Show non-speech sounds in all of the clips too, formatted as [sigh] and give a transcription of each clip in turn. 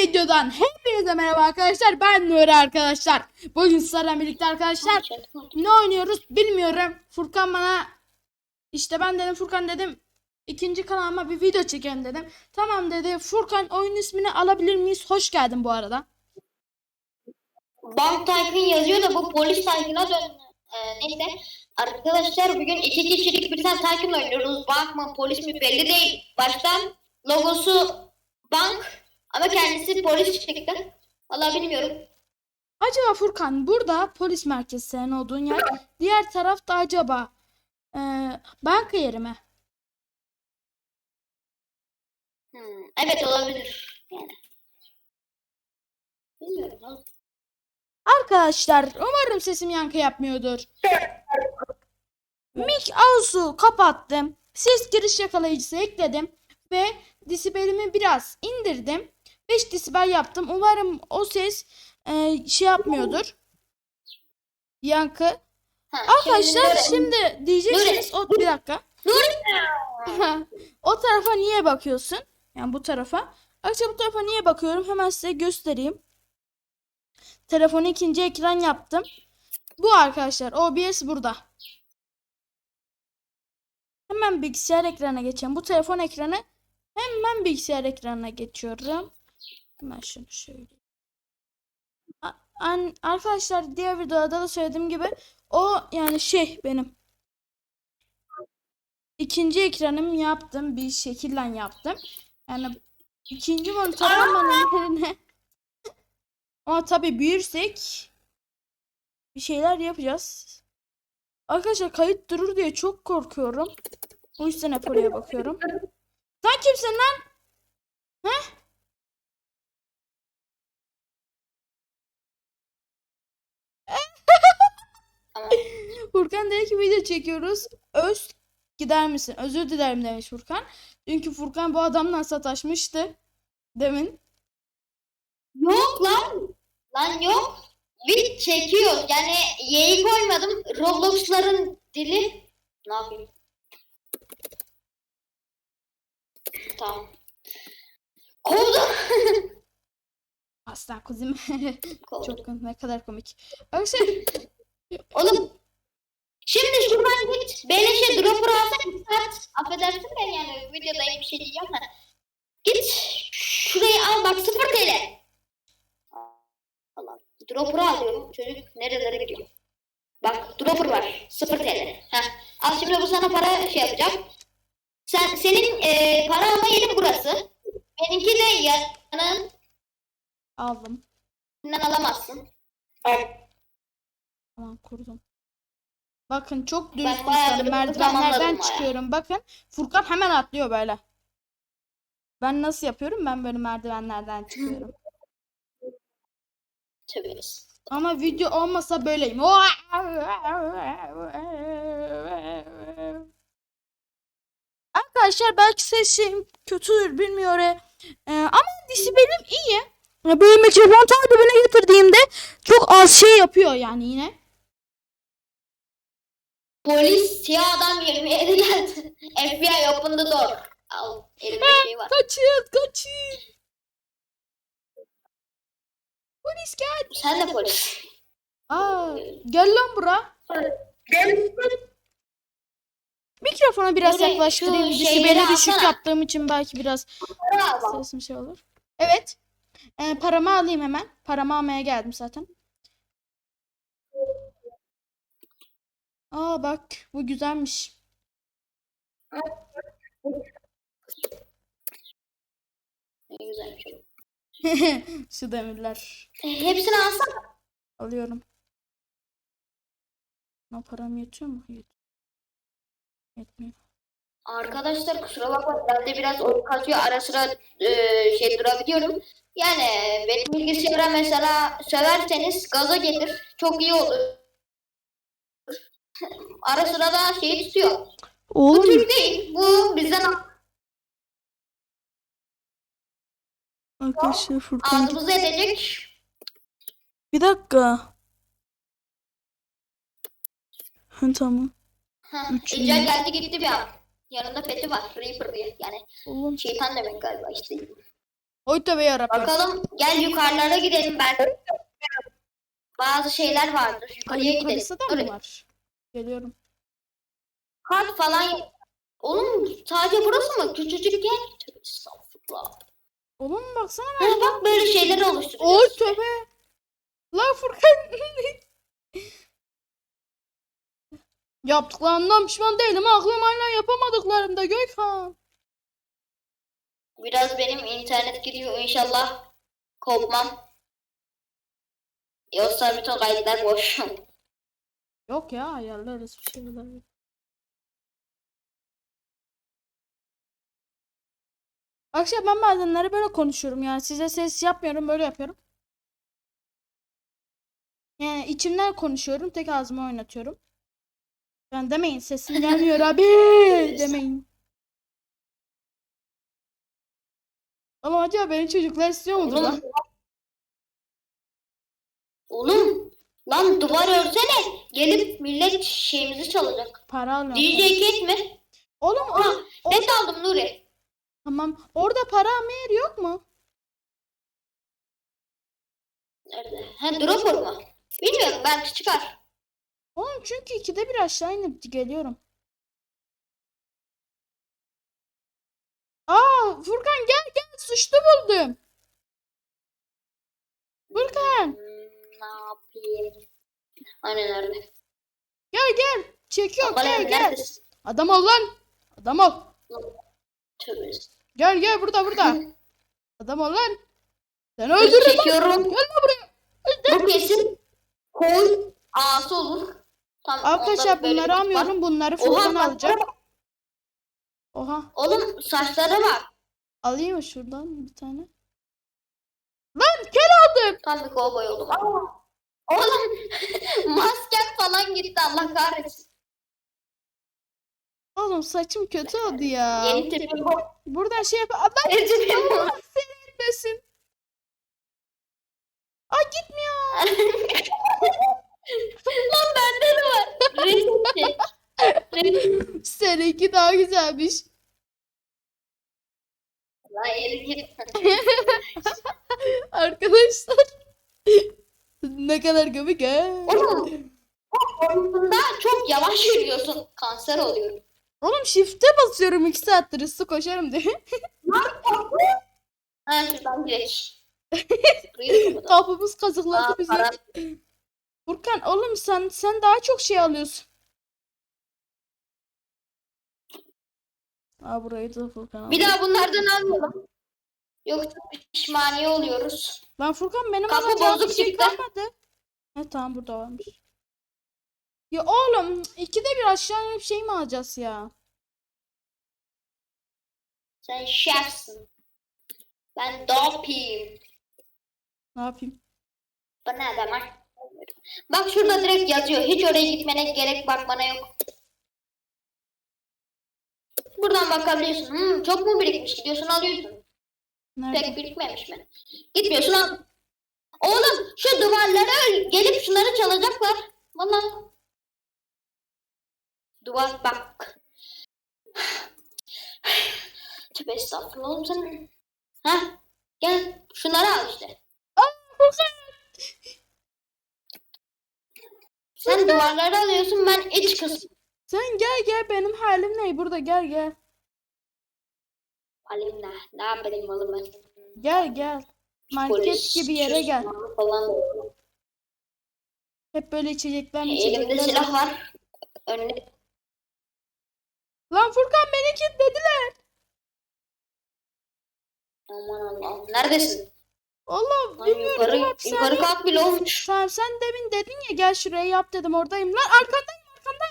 videodan hepinize merhaba arkadaşlar. Ben Nuri arkadaşlar. Bugün sizlerle birlikte arkadaşlar ne oynuyoruz bilmiyorum. Furkan bana işte ben dedim Furkan dedim ikinci kanalıma bir video çekelim dedim. Tamam dedi. Furkan oyun ismini alabilir miyiz? Hoş geldin bu arada. Bank Tycoon yazıyor da bu polis Tycoon'a dön. Ee, neyse. Arkadaşlar bugün iki kişilik bir tane Tycoon oynuyoruz. Bank mı polis mi belli değil. Baştan logosu bank ama kendisi polis çıktı. Vallahi bilmiyorum. Acaba Furkan burada polis merkezi senin olduğun yer. Diğer tarafta acaba e, banka yeri mi? Hmm, evet olabilir. Yani. Bilmiyorum. Arkadaşlar umarım sesim yankı yapmıyordur. Mic Ausu kapattım. Ses giriş yakalayıcısı ekledim. Ve desibelimi biraz indirdim. 5 desibel yaptım. Umarım o ses e, şey yapmıyordur. Yankı. Ha, Arkadaşlar şimdi- şimdi diyeceksiniz o bir dakika. [laughs] o tarafa niye bakıyorsun? Yani bu tarafa. Arkadaşlar bu tarafa niye bakıyorum? Hemen size göstereyim. Telefonu ikinci ekran yaptım. Bu arkadaşlar OBS burada. Hemen bilgisayar ekranına geçeceğim. Bu telefon ekranı hemen bilgisayar ekranına geçiyorum. Hemen şunu şöyle. An- arkadaşlar diğer videoda da söylediğim gibi o yani şey benim ikinci ekranım yaptım bir şekillen yaptım. Yani ikinci monitör almanın yerine [laughs] ama tabii büyürsek bir şeyler yapacağız. Arkadaşlar kayıt durur diye çok korkuyorum. O yüzden hep oraya bakıyorum. Sen kimsin lan? Heh? [laughs] Furkan dedi ki video çekiyoruz. Öz gider misin? Özür dilerim demiş Furkan. Çünkü Furkan bu adamla sataşmıştı. Demin. Yok lan. Lan yok. Bir çekiyor. Yani Y'yi koymadım. Roblox'ların dili. Ne yapayım? Tamam. Kovdum. [laughs] Aslan kuzum. Kovdum. [laughs] Çok ne kadar komik. Arkadaşlar Oğlum. Şimdi şuradan git. Beleşe dropper alsana bir saat. Affedersin de yani videoda iyi bir şey diyeceğim de. Git. Şurayı al bak 0 TL. Allah. Dropper'ı alıyorum. Çocuk nerelere gidiyor? Bak dropper var. 0 TL. Heh. Al şimdi bu sana para şey yapacak. Sen senin e, para alma yerin burası. Benimki de yanından aldım. alamazsın. Tamam kurdum. Bakın çok dürüst insanım. Merdivenlerden çıkıyorum. Bakın Furkan hemen atlıyor böyle. Ben nasıl yapıyorum? Ben böyle merdivenlerden çıkıyorum. [laughs] Tabii. Ama video olmasa böyleyim. Arkadaşlar belki sesim kötüdür bilmiyorum. Ee, ama disibelim iyi. Ya Böyle mikrofon ta dibine getirdiğimde çok az şey yapıyor yani yine. Polis siyah adam 27 geldi. [laughs] FBI open the door. Al elimde şey var. Kaçın kaçın. Polis gel. Sen de polis. Aa, gel lan bura. Mikrofonu biraz Buraya, yaklaştırayım. şu şeyleri düşük alsana. yaptığım için belki biraz sesim şey olur. Evet. Ee, paramı alayım hemen. Paramı almaya geldim zaten. Aa bak bu güzelmiş. Ne güzel. [laughs] Şu demirler. Hepsini alsana. Alıyorum. O param yetiyor mu? Yet- Yetmiyor. Arkadaşlar kusura bakma ben de biraz oyun kaçıyor ara sıra e, şey durabiliyorum. Yani benim bilgisayara mesela söverseniz gaza gelir. Çok iyi olur. Ara sıra da şeyi tutuyor. Bu Oğlum Türk değil. Bu bizden arkadaşlar Furkan ağzımızı edecek. Bir dakika. Hı, tamam. Ha, Üç Ecel yıl. geldi gitti bir an. Yanında peti var. Reaper diye. Yani Oğlum. şeytan demek galiba işte. Oy tövbe yarabbim. Bakalım gel yukarılara gidelim ben. Bazı şeyler vardır. Yukarıya gidelim. yukarısı da mı Öyle. var? Geliyorum. Kart falan. Oğlum sadece burası mı? Küçücük yer. Estağfurullah. Oğlum baksana. Ha, bak böyle şeyleri oluşturuyor. Oy tövbe. La Furkan. [laughs] Yaptıklarımdan pişman değilim. Aklım hala yapamadıklarımda Gökhan. Biraz benim internet gidiyor inşallah kopmam. Yoksa bütün kayıtlar boş. [laughs] Yok ya ayarlarız bir şeyler. Akşam ben bazenleri böyle konuşuyorum yani size ses yapmıyorum böyle yapıyorum. Yani içimden konuşuyorum tek ağzıma oynatıyorum. Ben demeyin sesim gelmiyor [laughs] abi demeyin. Ama acaba benim çocuklar istiyor mudur lan? Oğlum lan duvar örsene. Gelip millet şeyimizi çalacak. Para alıyorum. DJ Ket mi? Oğlum o, Ha, o- net aldım Nuri. tamam orada para alma yok mu? Nerede? Ha dropper mu? Bilmiyorum belki çıkar. Oğlum çünkü ikide bir aşağı inip geliyorum. Aa Furkan gel gel suçlu buldum. Furkan ne yapayım? Hani nerede? gel gel. Çekiyorum gel gel. neredesin? Adam ol lan. Adam ol. Tövbe. Gel gel burada burada. [laughs] Adam ol lan. Öldürürüm. lan. Çekiyorum. Gel buraya. Bu kesin koy ağası olur. Tam Arkadaşlar bunları almıyorum. Bunları alacak. bak. Oha. Oğlum saçlara bak. Alayım mı şuradan bir tane? Lan kel aldım. Tam bir kovboy oldum. Aa! Oğlum [laughs] masken falan gitti Allah kahretsin. Oğlum saçım kötü oldu ya. Yeni tipim bu. Buradan şey yap. Allah seni etmesin. Ay gitmiyor. [laughs] Lan bende de var. Resim. Seninki daha güzelmiş. Lan yeni git. [laughs] Arkadaşlar. ne kadar komik ha. Oğlum. Oyunda çok yavaş yürüyorsun. Kanser oluyorum. Oğlum shift'e basıyorum 2 saattir hızlı koşarım diye. Ha şuradan direkt. Burayı da kapatalım. Kapımız bizi. para. Furkan oğlum sen sen daha çok şey alıyorsun. Aa burayı da Furkan aldı. Bir daha bunlardan almayalım. Yoksa pişmaniye oluyoruz. Lan Furkan benim Kapı alacağım bir bozuk şey çıktı. kalmadı. He tamam burada varmış. Ya oğlum ikide bir aşağı inip şey mi alacağız ya? Sen şefsin. Ben dopeyim. Ne yapayım? Bu ne demek? Bak şurada direkt yazıyor. Hiç oraya gitmene gerek bakmana yok. Buradan bakabiliyorsun. Hmm, çok mu birikmiş? Gidiyorsun alıyorsun. Nerede? Pek birikmemiş mi? Gitmiyorsun al. Oğlum şu duvarlara gelip şunları çalacaklar. Valla. Duvar bak. [sighs] Tövbe estağfurullah oğlum sen. Ha? Gel şunları al işte. Sen duvarları alıyorsun ben iç kısmı. Sen gel gel benim halim ne? Burada gel gel. Halim ne? Yapayım oğlum ben? Gel gel. Market Polis, gibi yere gel. Falan. Hep böyle içecekler Elimde içecekler. silah var. Önüne Lan Furkan beni kilitlediler. Aman Allah'ım. Neredesin? Allah Lan bilmiyorum yukarı, hapishane. yukarı kalk bile olmuş. Tamam sen demin dedin ya gel şuraya yap dedim oradayım. Lan arkandayım arkanda.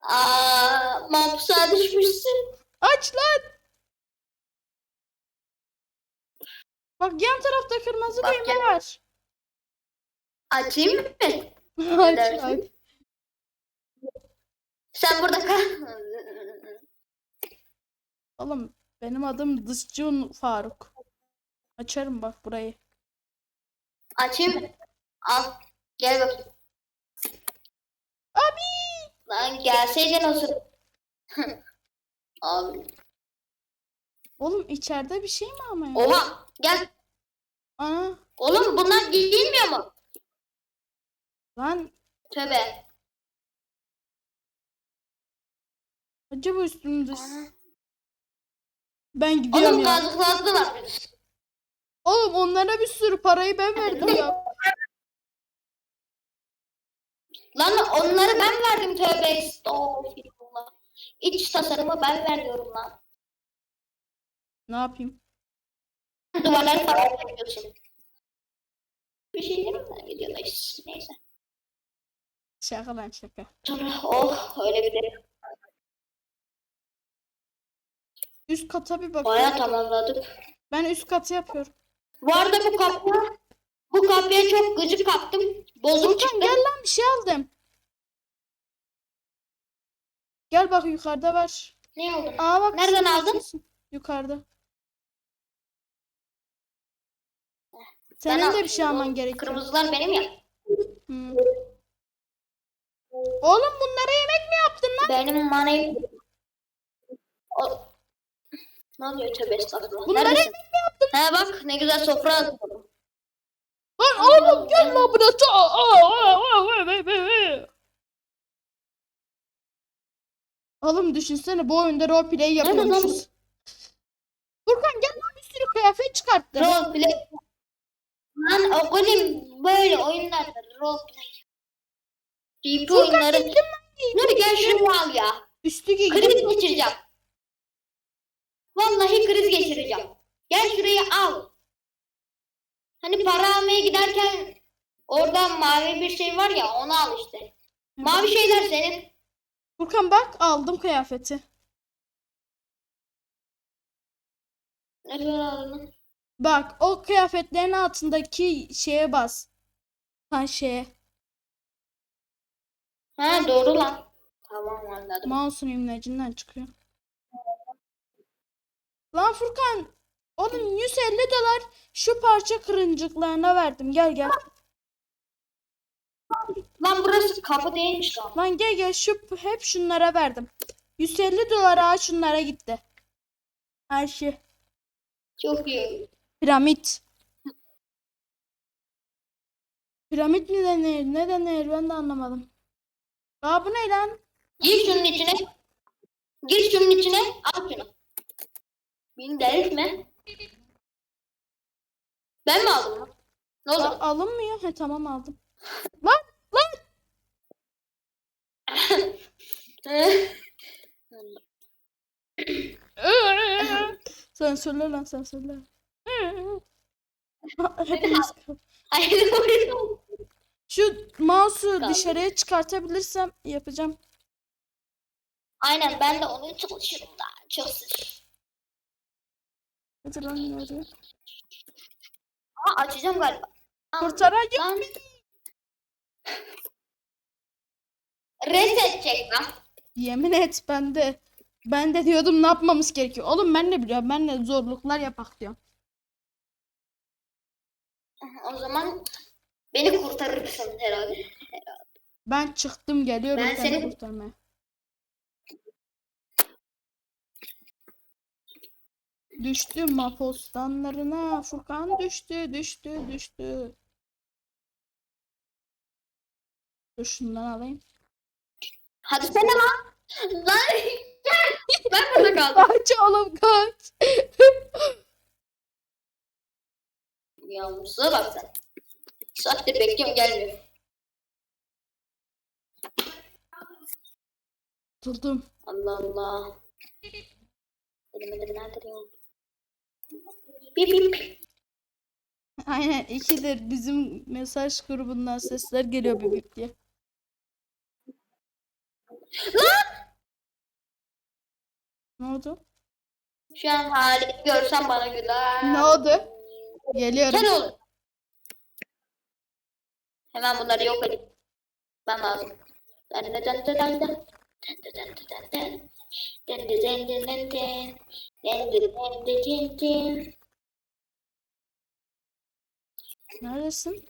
Aa, mahpusa düşmüşsün. Aç lan. Bak yan tarafta kırmızı Bak düğme gel. var. Açayım mı? [laughs] aç aç. Sen burada kal. Oğlum benim adım Dışcun Faruk. Açarım bak burayı. Açayım? Al. Gel bakayım. Abi. Lan gelseydin o sırada. Abi. Oğlum içeride bir şey mi ama ya? Oha gel. Ana Oğlum bunlar giyilmiyor mu? lan Tövbe. acaba üstümde ben gidiyorum Oğlum ya. kazıkladılar bizi. Oğlum onlara bir sürü parayı ben verdim ya. Lan onları ben verdim tövbe estağfirullah. İç tasarımı ben veriyorum lan. Ne yapayım? Duvarları falan yapıyorsun. Bir şey diyeyim mi? Videodayız. Neyse. Şaka lan şaka. Oh öyle bir de. Üst kata bir bak. Baya tamamladık. Ben üst katı yapıyorum. Bu arada bu kapı bu kapıya çok gıcık kaptım. Bozuk Furkan çıktı. gel lan bir şey aldım. Gel bak yukarıda var. Ne oldu? Aa bak. Nereden aldın? Yukarıda. Senin de bir şey alman gerekiyor. Kırmızılar benim ya. Hmm. Oğlum bunlara yemek mi yaptın lan? Benim manev. O... Ne oluyor tövbe estağfurullah. Bunlara Neredesin? yemek mi yaptın? He bak ne güzel sofra hazırladım. Lan oğlum gel lan Oğlum düşünsene bu oyunda roleplay yapıyormuşuz. Furkan gel lan bir sürü kıyafet çıkarttın. Roleplay. Lan oğlum böyle oyunlarda roleplay. RP Furkan oyunları. gittin lan. Nuri gel şunu al ya. Üstü giy. Kriz geçireceğim. Vallahi kriz geçireceğim. Gel şurayı al. Hani para almaya giderken orada mavi bir şey var ya onu al işte. Mavi şeyler senin. Furkan bak aldım kıyafeti. Aldın? Bak o kıyafetlerin altındaki şeye bas. Ha şeye. Ha doğru lan. Tamam anladım. Mouse'un imlecinden çıkıyor. Lan Furkan. Oğlum 150 dolar şu parça kırıncıklarına verdim. Gel gel. Kapı değilmiş lan. Lan gel gel şu hep şunlara verdim. 150 dolar ağa şunlara gitti. Her şey. Çok iyi. Piramit. Piramit mi denir? Ne denir? Ben de anlamadım. Aa bu ne lan? Gir şunun içine. Gir şunun içine. Al şunu. Beni delirtme. Ben mi aldım? Ne oldu? Aa, alınmıyor. He tamam aldım. Lan söyle lan oyun. Şu mouse'u dışarıya çıkartabilirsem yapacağım. Aynen ben de onu çalışırım daha. Çok sık. Hadi lan? Aa açacağım galiba. Aa, Kurtaracak. Reset çek lan. Yemin et ben de ben de diyordum ne yapmamız gerekiyor. Oğlum ben ne biliyorum ben de zorluklar yapak diyorum. O zaman beni kurtarırsın herhalde. Ben çıktım geliyorum Ben seni seni- kurtarmaya. Düştü mapostanlarına Furkan düştü düştü düştü. Dur şundan alayım. Hadi sen lan. Lan gel. Ben burada [laughs] kaldım. Kaç oğlum kaç. Yalnızlığa bak sen. İki saattir bekliyorum gelmiyor. Durdum. Allah Allah. Benim elim nerede ya? Bip bip. Aynen ikidir bizim mesaj grubundan sesler geliyor bebek diye. Lan! Ne oldu? Şu an halini görsen bana güler. Ne oldu? Geliyorum. Sen ol. Hemen bunları yok edeyim. Ben lazım. Den den den den. Den den den den den. Den den den den den den. Den den den den den den. Neredesin?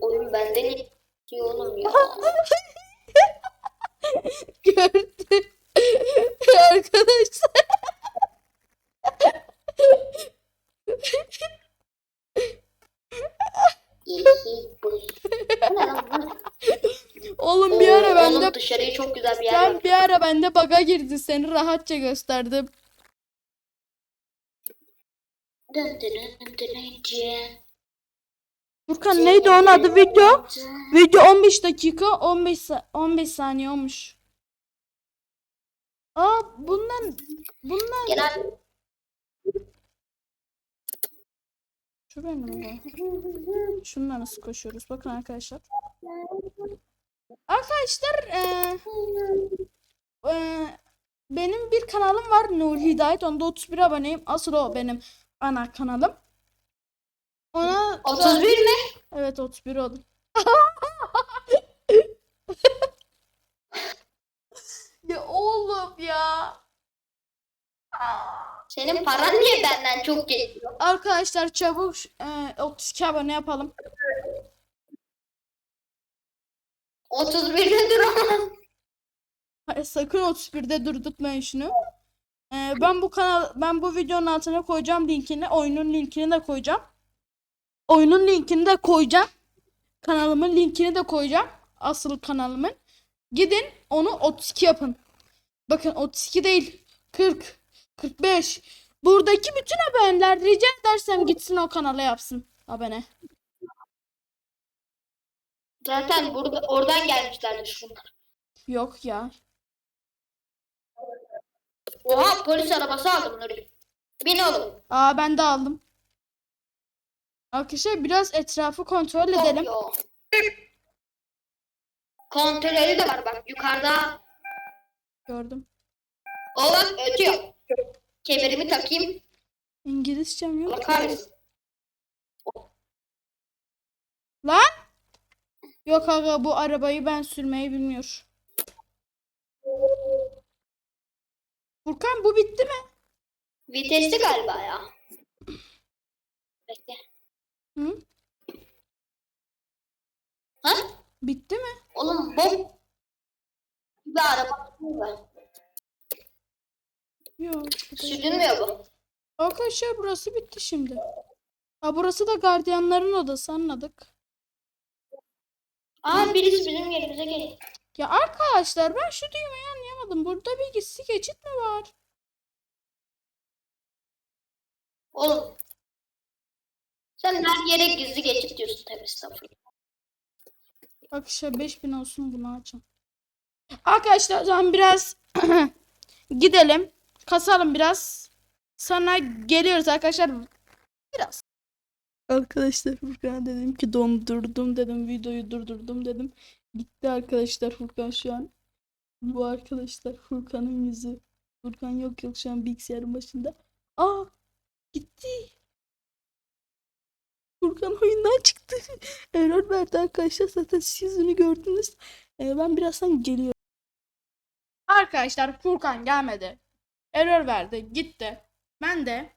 Oyun benden iyi oğlum ya. Gördüm. Arkadaşlar. Oğlum bir ara bende dışarıyı çok güzel bir yer sen bir ara bende baga girdi. Seni rahatça gösterdim. Dın dın dın dın dın. Furkan neydi onun adı video? Video 15 dakika 15 sa- 15 saniye olmuş. Aa bundan bundan Genel şu benim bu. Şundan nasıl koşuyoruz? Bakın arkadaşlar. Arkadaşlar eee eee, benim bir kanalım var Nur Hidayet. Onda 31 aboneyim. Asıl o benim ana kanalım. Ona 31 mi? Evet 31 oldum. [laughs] ya oğlum ya. Senin paran niye benden çok geliyor? Arkadaşlar çabuk e, 32 abone yapalım. 31'de duramam. Hayır, sakın 31'de durdurtmayın şunu. E, ben bu kanal ben bu videonun altına koyacağım linkini, oyunun linkini de koyacağım. Oyunun linkini de koyacağım. Kanalımın linkini de koyacağım. Asıl kanalımın. Gidin onu 32 yapın. Bakın 32 değil. 40, 45. Buradaki bütün aboneler rica edersem gitsin o kanala yapsın abone. Zaten burada oradan gelmişlerdir şunlar. Yok ya. Oha polis arabası aldım Nuri. Bin oğlum. Aa ben de aldım. Arkadaşlar biraz etrafı kontrol edelim. Yo. Kontrolü de var bak yukarıda. Gördüm. O bak ötüyor. Kemerimi takayım. İngilizcem yok. Kahretsin. Lan! Yok aga bu arabayı ben sürmeyi bilmiyor. Furkan bu bitti mi? Vitesli galiba ya. Bekle. Hı? Ha? Bitti mi? Oğlum bom. Bir araba. Yok. Sürünmüyor bu. Arkadaşlar burası bitti şimdi. Ha burası da gardiyanların odası anladık. Aa birisi bizim yerimize geliyor. Ya arkadaşlar ben şu düğmeyi anlayamadım. Burada bir gizli geçit mi var? Oğlum. Sen her yere gizli geçit diyorsun tabii estağfurullah. Arkadaşlar 5000 olsun bunu açın. Arkadaşlar o zaman biraz [clears throat] gidelim. Kasalım biraz. Sonra geliyoruz arkadaşlar. Biraz. Arkadaşlar Furkan'a dedim ki dondurdum dedim. Videoyu durdurdum dedim. Gitti arkadaşlar Furkan şu an. Bu arkadaşlar Furkan'ın yüzü. Furkan yok yok şu an bilgisayarın başında. Aa gitti. Furkan oyundan çıktı. [laughs] Error verdi arkadaşlar. Zaten siz yüzünü gördünüz. Ee, ben birazdan geliyorum. Arkadaşlar Furkan gelmedi. Error verdi. Gitti. Ben de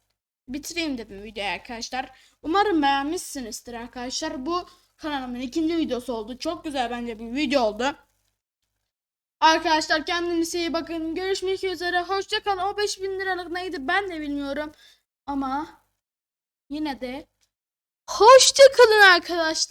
bitireyim dedim videoyu arkadaşlar. Umarım beğenmişsinizdir arkadaşlar. Bu kanalımın ikinci videosu oldu. Çok güzel bence bir video oldu. Arkadaşlar kendinize iyi bakın. Görüşmek üzere. Hoşça kalın. O 5000 liralık neydi ben de bilmiyorum. Ama yine de hoşça kalın arkadaşlar.